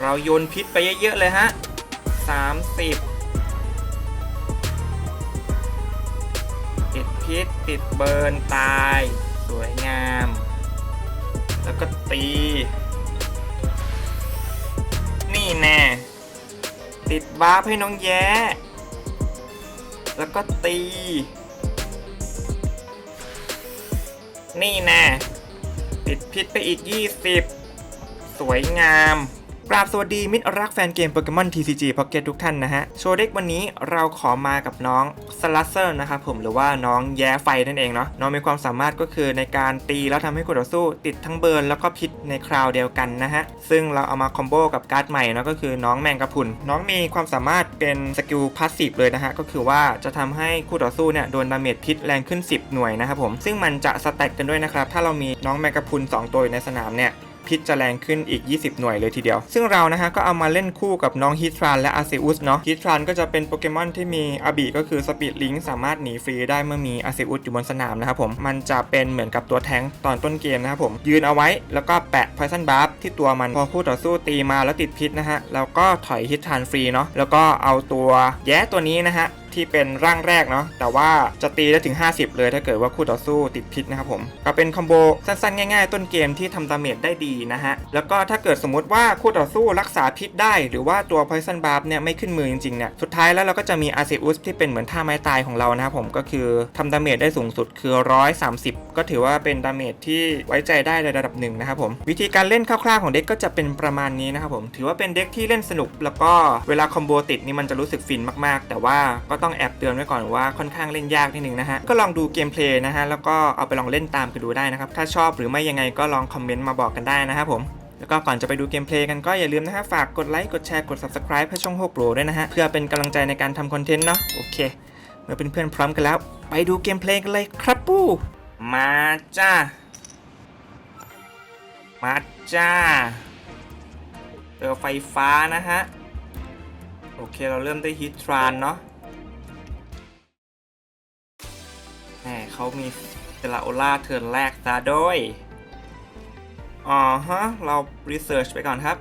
เราโยนพิษไปเยอะๆเลยฮะสามสิบติดพิษติดเบิร์นตาย สวยงาม แล้วก็ตี นี่แน่ ติดบาร์ฟให้น้องแย้ แล้วก็ตี นี่แน่ ติดพิษไปอีก 20 สวยงาม กราบสวัสดีมิตรรักแฟนเกมโปเกมอน TCG Pocket ทุกท่านนะฮะ โชว์เด็กวันนี้เราขอมากับน้องสลัสเซอร์นะครับผมหรือว่าน้องแย้ไฟนั่นเองเนาะน้องมีความสามารถก็คือในการตีแล้วทำให้คู่ต่อสู้ติดทั้งเบิร์นแล้วก็พิษในคราวเดียวกันนะฮะ ซึ่งเราเอามาคอมโบกับการ์ดใหม่นะก็คือน้องแมงกะพุน น้องมีความสามารถเป็นสกิลพาสซีฟเลยนะฮะ ก็คือว่าจะทำให้คู่ต่อสู้เนี่ยโดนดาเมจพิษแรงขึ้น 10 หน่วยนะครับผมซึ่งมันจะสแต็กกันด้วยนะครับถ้าเรามีน้องแมงกะพุน2ตัวอยู่ในสนามเนี่ย พิษจะแรงขึ้นอีก 20 หน่วยเลยทีเดียว ซึ่งเรานะฮะก็เอามาเล่นคู่กับน้องฮิตรานและอาเซอุสเนาะฮิตรานก็จะเป็นโปเกมอนที่มีอาบีก็คือสปีดลิงสามารถหนีฟรีได้เมื่อมีอาเซอุสอยู่บนสนามนะครับผมมันจะเป็นเหมือนกับตัวแทงตอนต้นเกมนะครับผมยืนเอาไว้แล้วก็แปะพอยซันบัฟที่ตัวมันพอคู่ต่อสู้ตีมาแล้วติดพิษนะฮะแล้วก็ถอยฮิตรานฟรีเนาะแล้วก็เอาตัวแย้ตัวนี้นะฮะที่เป็นร่างแรกเนาะแต่ว่าจะตีได้ถึง 50 เลยถ้าเกิดว่าคู่ต่อสู้ติดพิษนะครับผมก็เป็นคอมโบสั้นๆ ง่ายๆ ต้นเกมที่ทำดาเมจได้ดีนะฮะแล้วก็ถ้าเกิดสมมติว่าคู่ต่อสู้รักษาพิษได้ หรือว่าตัว Poison Barb เนี่ยไม่ขึ้นมือจริงๆเนี่ยสุดท้ายแล้วเราก็จะมี a r c e u s ที่เป็นเหมือนท่าไม้ตายของเรานะครับผมก็คือทำดาเมจได้สูงสุดคือ 130 ก็ถือว่าเป็นดาเมจที่ไว้ใจได้ในระดับหนึ่งนะครับผมวิธีการเล่นคร่าวๆของเด็กก็จะเป็นประมาณนี้นะครับผมถือว่าเป็นเด็กที่เล่นสนุก แล้วก็เวลาคอมโบติดนี่มันจะรู้สึกฟินมากๆ แต่ว่าก็็ต้องแอบเตือนไว้ก่อนว่าค่อนข้างเล่นยากนิดนึงนะฮะก็ลองดูเกมเพลย์นะฮะแล้วก็เอาไปลองเล่นตามกันดูได้นะครับถ้าชอบหรือไม่ยังไงก็ลองคอมเมนต์มาบอกกันได้นะครับผมแล้วก็ก่อนจะไปดูเกมเพลย์กันก็อย่าลืมนะฮะฝากกดไลค์กดแชร์กด subscribe ให้ช่องโฮโปรด้วยนะฮะเพื่อเป็นกำลังใจในการทำคอนเทนต์เนาะโอเคเมื่อเป็นเพื่อนพร้อมกันแล้ว ไปดูเกมเพลย์กันเลยครับปู้มาจ้ามาจ้าเจอไฟฟ้านะฮะ โอเคเราเริ่มด้วยฮิตทรานเนาะ เขามีเซลาโอล่าเทิร์นแรกซะด้วย อ๋อฮะ เรารีเสิร์ชไปก่อนครับ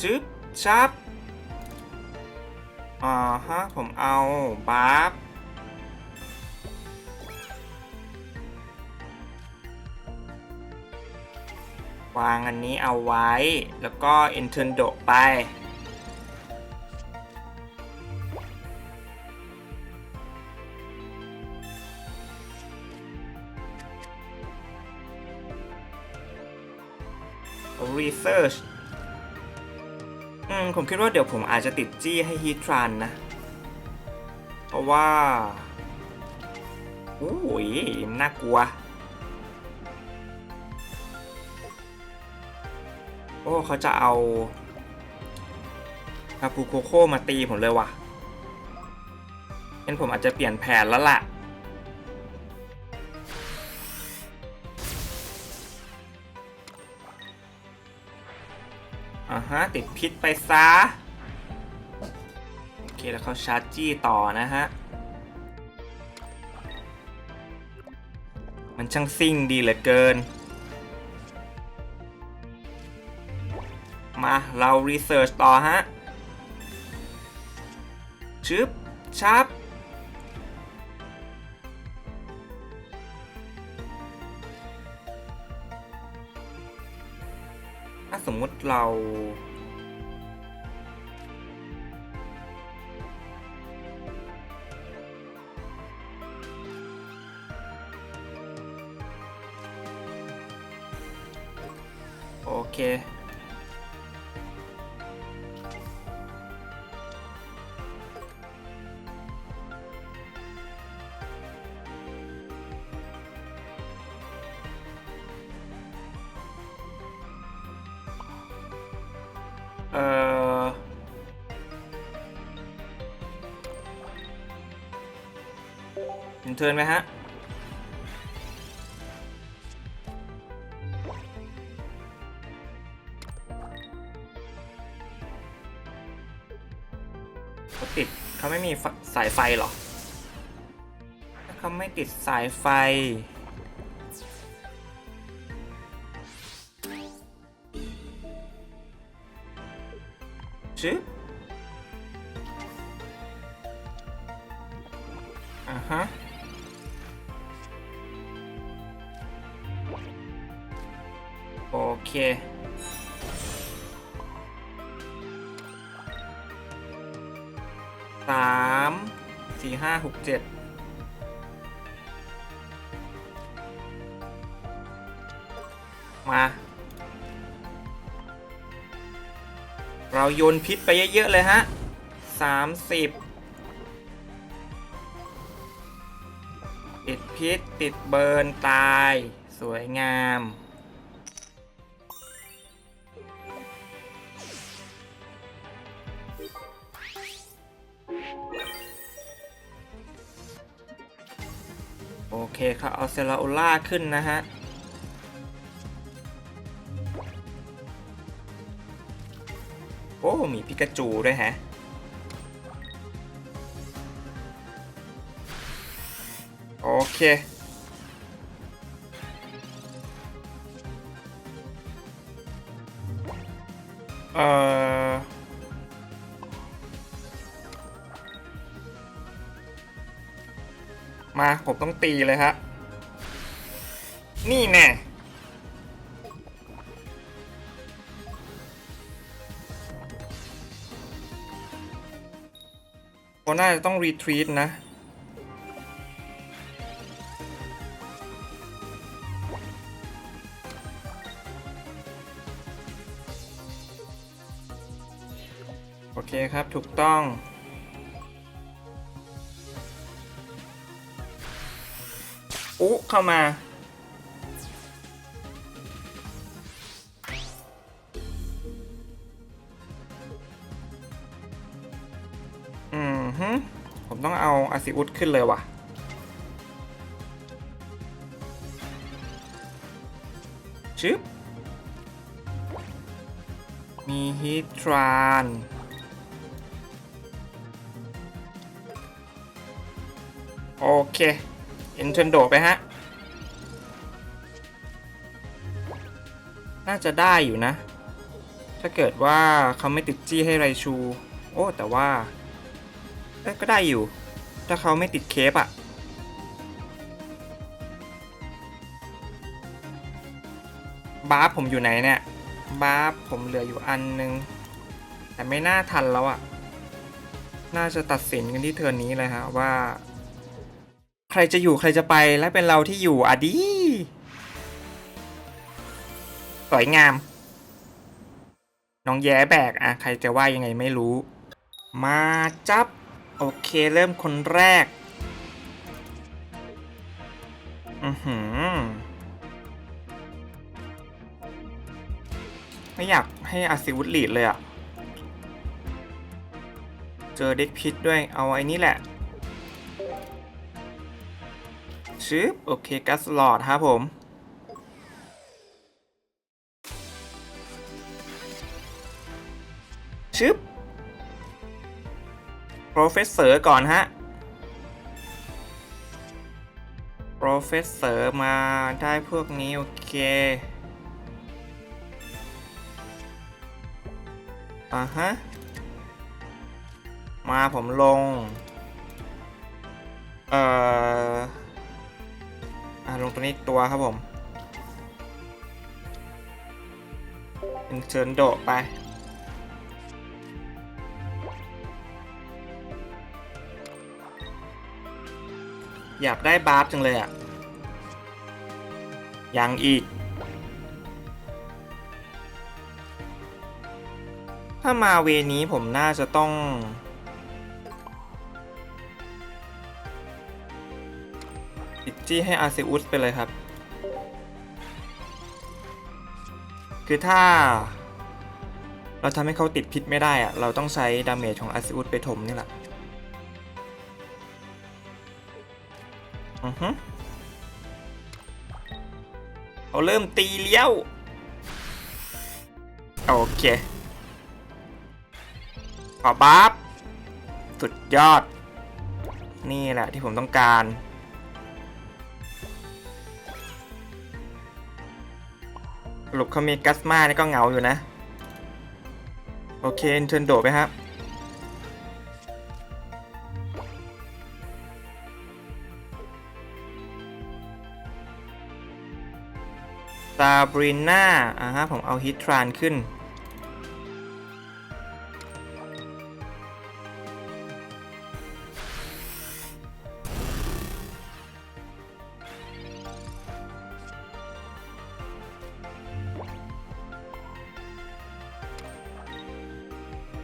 ชึบชับอ๋อฮะ ผมเอาบาร์วางอันนี้เอาไว้ แล้วก็ e n t e n d o ไป research อืม ผมคิดว่าเดี๋ยวผมอาจจะติดจี้ให้ฮีทรานนะ เพราะว่าโอ้ยน่ากลัว โอ้เขาจะเอาคาปูโคโค่มาตีผมเลยว่ะงั้นผมอาจจะเปลี่ยนแผนแล้วล่ะ ติดพิษไปซะ โอเค แล้วเขาชาร์จจี้ต่อนะฮะ มันช่างซิ่งดีเหลือเกิน มาเรารีเสิร์ชต่อฮะ ชึบชับถ้าสมมุติเรา เค เอ่อ เห็นเทิร์นไหมฮะ สายไฟหรอถ้าเขาไม่ติดสายไฟ ชึบอะฮะโอเค สามสี่ห้าหกเจ็ดมา เราโยนพิษไปเยอะ ๆ เลยฮะสามสิบติดพิษติดเบิร์นตาย สวยงาม โอเคครับ เอาเซราโอล่าขึ้นนะฮะ โอ้ มีพิกาจูด้วยฮะ โอเค ต้องตีเลยฮะ นี่แน่เขาน่าจะต้องรีทรีตนะ โอเคครับ ถูกต้อง เข้ามา อืมฮึผมต้องเอาอาซิอุสขึ้นเลยว่ะชึบมีฮิตรานโอเค เอ็นเทนโดไปฮะ น่าจะได้อยู่นะ ถ้าเกิดว่าเขาไม่ติดจี้ให้ไรชู โอ้ แต่ว่าก็ได้อยู่ ถ้าเขาไม่ติดเคปอะบาร์ผมอยู่ไหนเนี่ยบาร์ผมเหลืออยู่อันนึง แต่ไม่น่าทันแล้วอะน่าจะตัดสินกันที่เทิร์นนี้เลยฮะว่า ใครจะอยู่ใครจะไปและเป็นเราที่อยู่อะดี สวยงาม น้องแย้แบกอะใครจะว่ายังไงไม่รู้ มาจับ โอเคเริ่มคนแรก อือหือ ไม่อยากให้อาซิวุธลีดเลยอะเจอเด็กพิษด้วยเอาไอ้นี้แหละชึบโอเคกัสลอดครับผม ชึบโปรเฟสเซอร์ก่อนฮะโปรเฟสเซอร์มาได้พวกนี้ โอเคอ่าฮะ มาผมลง เอ่ออ่าลงตัวนี้ตัวครับผมเป็นเชิญโดไป อยากได้บาร์ฟจังเลยอะยังอีก ถ้ามาเวนี้ผมน่าจะต้องปิดจี้ให้อาร์เซอุสไปเลยครับ คือถ้า เราทำให้เขาติดพิษไม่ได้อะเราต้องใช้ดาเมจของอาร์เซอุสไปถมนี่แหละ อือฮึเขาเริ่มตีเลี้ยว โอเคขอบาฟสุดยอด นี่แหละที่ผมต้องการสรุปเขามีกัสมานี่ก็เหงาอยู่นะ โอเคเทิร์นโดดไปครับ ซาบรีน่าอ่าฮะ ผมเอาฮิตทรานขึ้น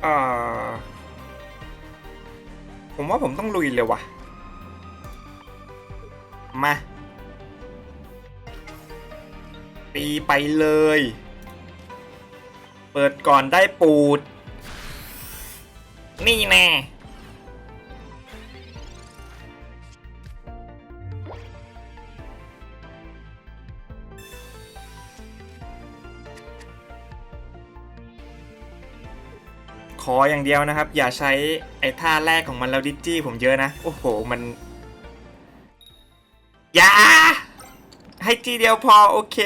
อ่อผมว่าผมต้องลุยเลยว่ะ ไปเลย เปิดก่อนได้ปูด นี่แน่ขออย่างเดียวนะครับ อย่าใช้ไอ้ท่าแรกของมันแล้วดิจี้ผมเยอะนะ โอ้โห มัน อย่า ให้จีเดียวพอ โอเค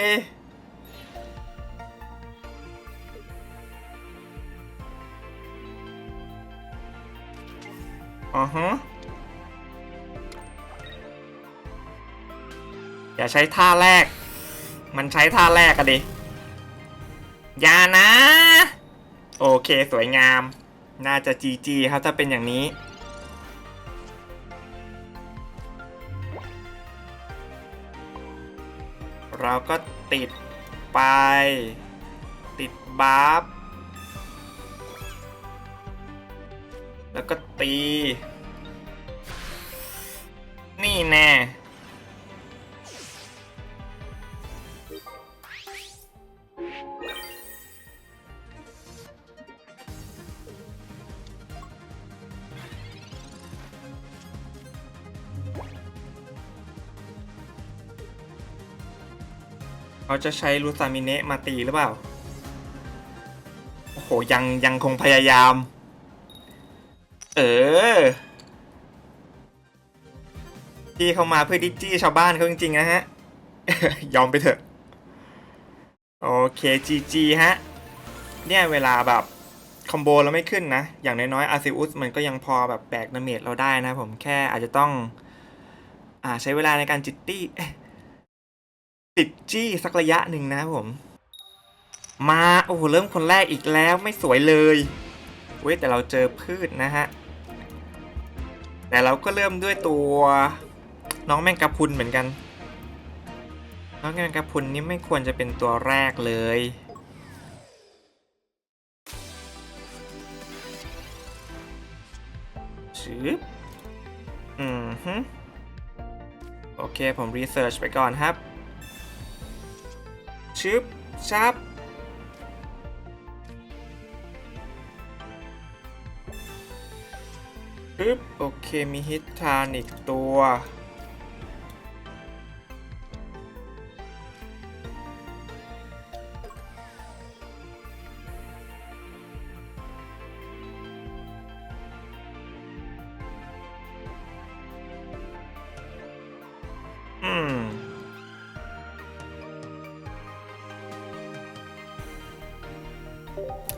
อ๋อฮะอย่าใช้ท่าแรก มันใช้ท่าแรกอะดิ อย่านะ โอเคสวยงาม น่าจะจีจีครับถ้าเป็นอย่างนี้เราก็ติดไป ติดบัฟแล้วก็ตี แน่เขาจะใช้ลูซามิเนะมาตีหรือเปล่า โอ้โห ยังยังคงพยายาม เออ ที่เขามาเพื่อดิจจี้ชาวบ้านเขาจริงๆนะฮะ ยอมไปเถอะ โอเคจีจีฮะ เนี่ยเวลาแบบคอมโบเราไม่ขึ้นนะ อย่างน้อยๆอาซิอุสมันก็ยังพอแบบแบกดาเมจเราได้นะผมแค่อาจจะต้อง อ่าใช้เวลาในการจิตตี้ติดจี้สักระยะหนึ่งนะผม มาโอ้โหเริ่มคนแรกอีกแล้วไม่สวยเลยเว้ยแต่เราเจอพืชนะฮะ แต่เราก็เริ่มด้วยตัว น้องแมงกะพุนเหมือนกัน น้องแมงกะพุนนี่ไม่ควรจะเป็นตัวแรกเลย ชืบอืมฮึโอเค ผมรีเสิร์ชไปก่อนครับชึบชับปึ๊บโอเคมีฮิตทานอีกตัว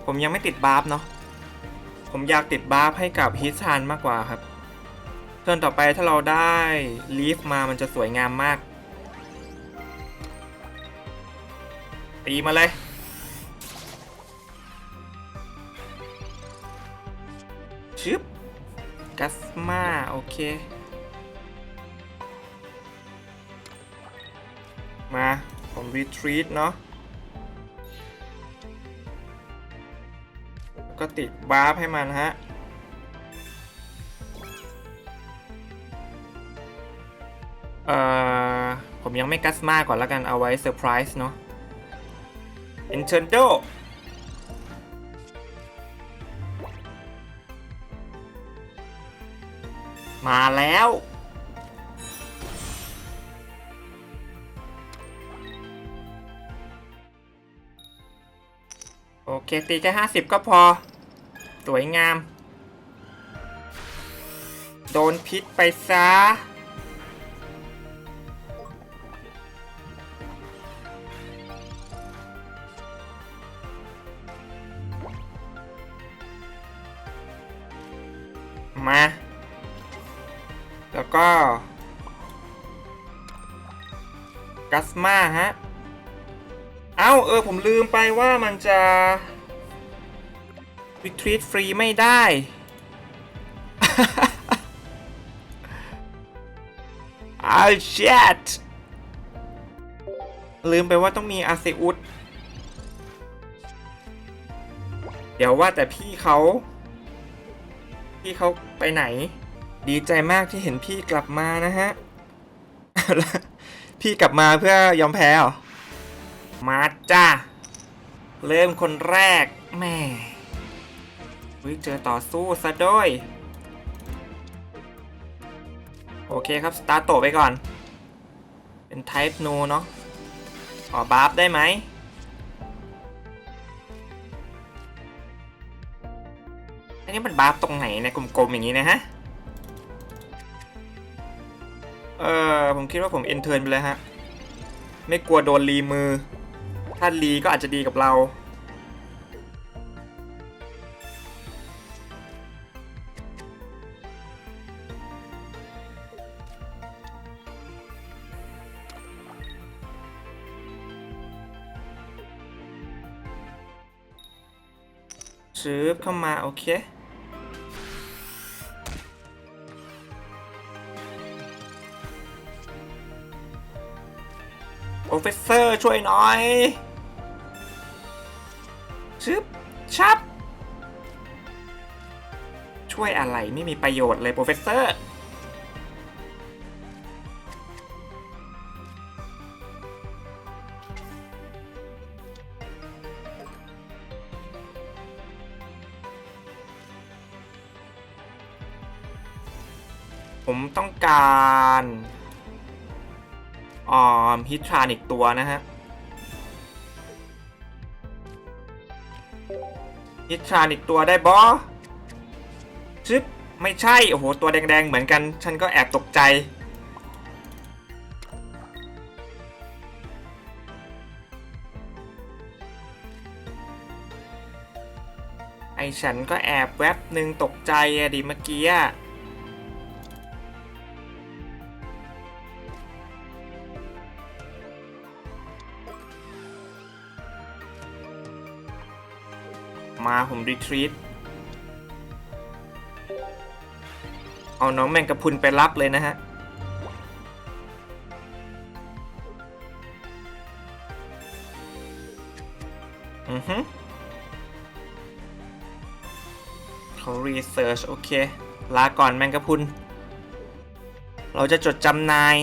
ผมยังไม่ติดบาร์ฟเนาะผมอยากติดบาร์ฟให้กับฮิตชานมากกว่าครับเทิร์นต่อไปถ้าเราได้ลีฟมามันจะสวยงามมาก ตีมาเลยชึบกัสมาโอเค มา ผมรีทรีตเนาะ ติดบาร์ฟให้มันฮะเอ่อผมยังไม่กัสมาก่อนแล้วกันเอาไว้เซอร์ไพรส์เนาะ i n t e n d o มาแล้ว โอเค ตีแค่ห้าสิบก็พอ สวยงาม โดนพิษไปซะมา แล้วก็ กัสมาฮะ เอ้า เออ ผมลืมไปว่ามันจะ วิทรีตฟรีไม่ได้ อ้าวเช็ดลืมไปว่าต้องมีอาเซอุสเดี๋ยวว่าแต่พี่เขา พี่เขาไปไหน ดีใจมากที่เห็นพี่กลับมานะฮะ พี่กลับมาเพื่อยอมแพ้เหรอ มาจ้า เริ่มคนแรกแม่ อุ้ยเจอต่อสู้ซะด้วย โอเคครับ สตาร์โตไปก่อน เป็น Type No เนาะขอบาฟได้ไหมอันนี้มันบาฟตรงไหนเนกลมๆอย่างนี้นะฮะ เออผมคิดว่าผมเอนเทิร์นไปเลยฮะ ไม่กลัวโดนรีมือ ถ้ารีก็อาจจะดีกับเรา ซืบเข้ามาโอเคโปรเฟสเซอร์ช่วยหน่อยชึบชับ ช่วยอะไรไม่มีประโยชน์เลยโปรเฟสเซอร์ ฮิทรานอีกตัวนะฮะฮิทรานอีกตัวได้บอชึบไม่ใช่ โอ้โห ตัวแดง ๆ เหมือนกัน ฉันก็แอบตกใจ ไอฉันก็แอบแวบหนึ่งตกใจอะดิเมื่อกี้อะ ผมรีทรีตเอาน้องแมงกะพุนไปรับเลยนะฮะ อือฮึเขารีเสิร์ชโอเค ลาก่อนแมงกะพุน เราจะจดจำนาย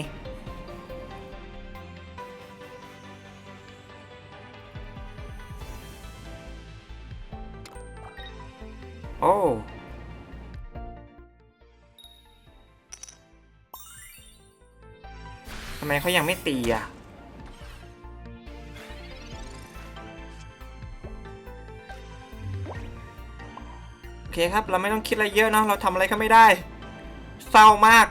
เขายังไม่ตีอะโอเคครับ เราไม่ต้องคิดอะไรเยอะเนาะเราทำอะไรก็ไม่ได้ เศร้ามาก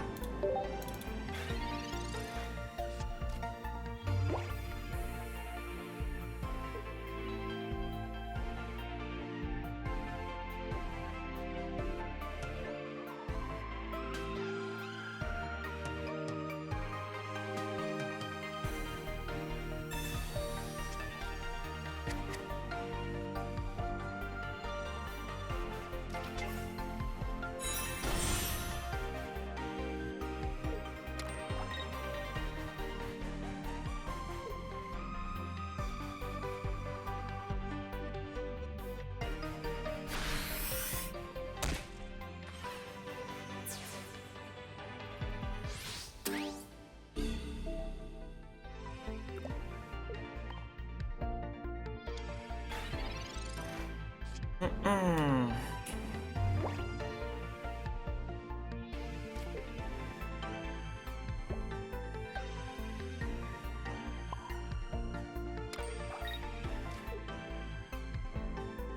อืม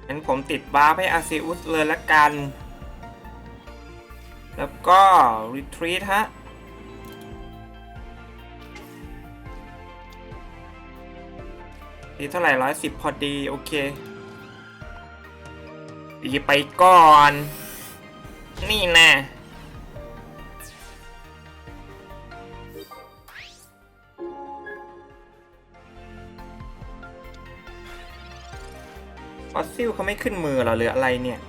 งั้นผมติดบาร์ให้อาซิอุสเลยละกัน แล้วก็ retreat ฮะดีเท่าไหร่ร้อยสิบพอดี โอเค ตีไปก่อน นี่นะฟอสซิลเขาไม่ขึ้นมือเหรอหรืออะไรเนี่ย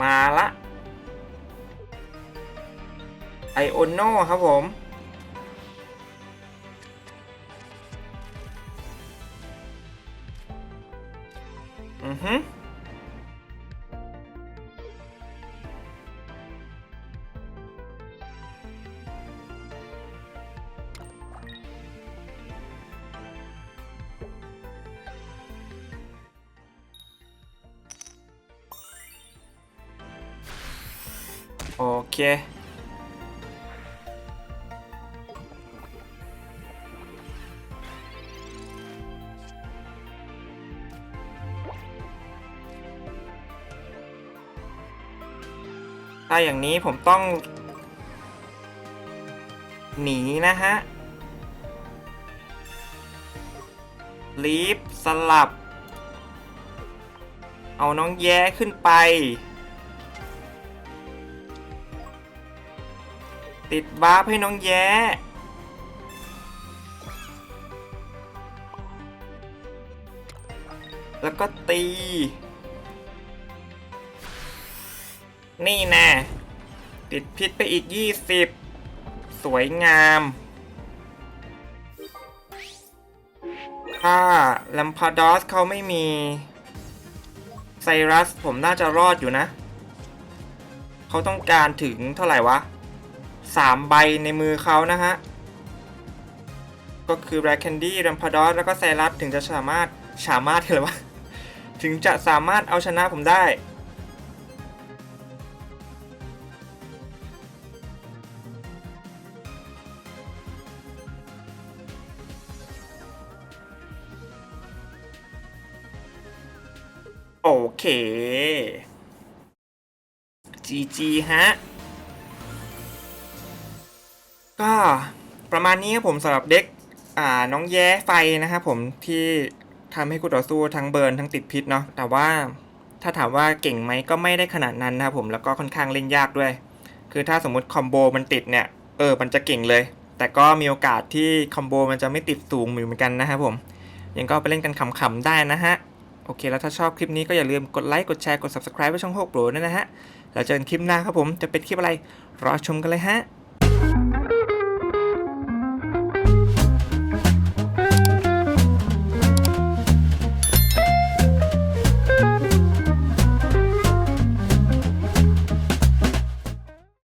มาละไอโอโน่ครับผม อือฮึโถ้าอย่างนี้ผมต้อง หนีนะฮะลีฟสลับ เอาน้องแย้ขึ้นไป ติดบาร์ให้น้องแย้แล้วก็ตี นี่น่ ติดพิษไปอีก 20 สวยงามถ้าแลมพาดอสเขาไม่มี ไซรัสผมน่าจะรอดอยู่นะ เขาต้องการถึงเท่าไหร่วะ3ใบในมือเขานะฮะ ก็คือแบล็กแคนดี้แลมพาดอสแล้วก็ไซรัสถึงจะสามารถสามารถเลยวะ ถึงจะสามารถเอาชนะผมได้ โอเค GG ฮะ ก็ประมาณนี้ครับผมสำหรับเด็กอ่าน้องแย้ไฟนะครับผมที่ทำให้คู่ต่อสู้ทั้งเบิร์นทั้งติดพิษเนาะแต่ว่าถ้าถามว่าเก่งไหมก็ไม่ได้ขนาดนั้นนะครับผมแล้วก็ค่อนข้างเล่นยากด้วย คือถ้าสมมติคอมโบมันติดเนี่ยเออมันจะเก่งเลย แต่ก็มีโอกาสที่คอมโบมันจะไม่ติดสูงเหมือนกันนะครับผมยังก็ไปเล่นกันขำๆได้นะฮะ โอเค แล้วถ้าชอบคลิปนี้ก็อย่าลืมกดไลค์ กดแชร์ กด subscribe ไว้ช่องโฮกโปรด้วยนะฮะ แล้วเจอกันคลิปหน้าครับผม จะเป็นคลิปอะไร รอชมกันเลยฮะ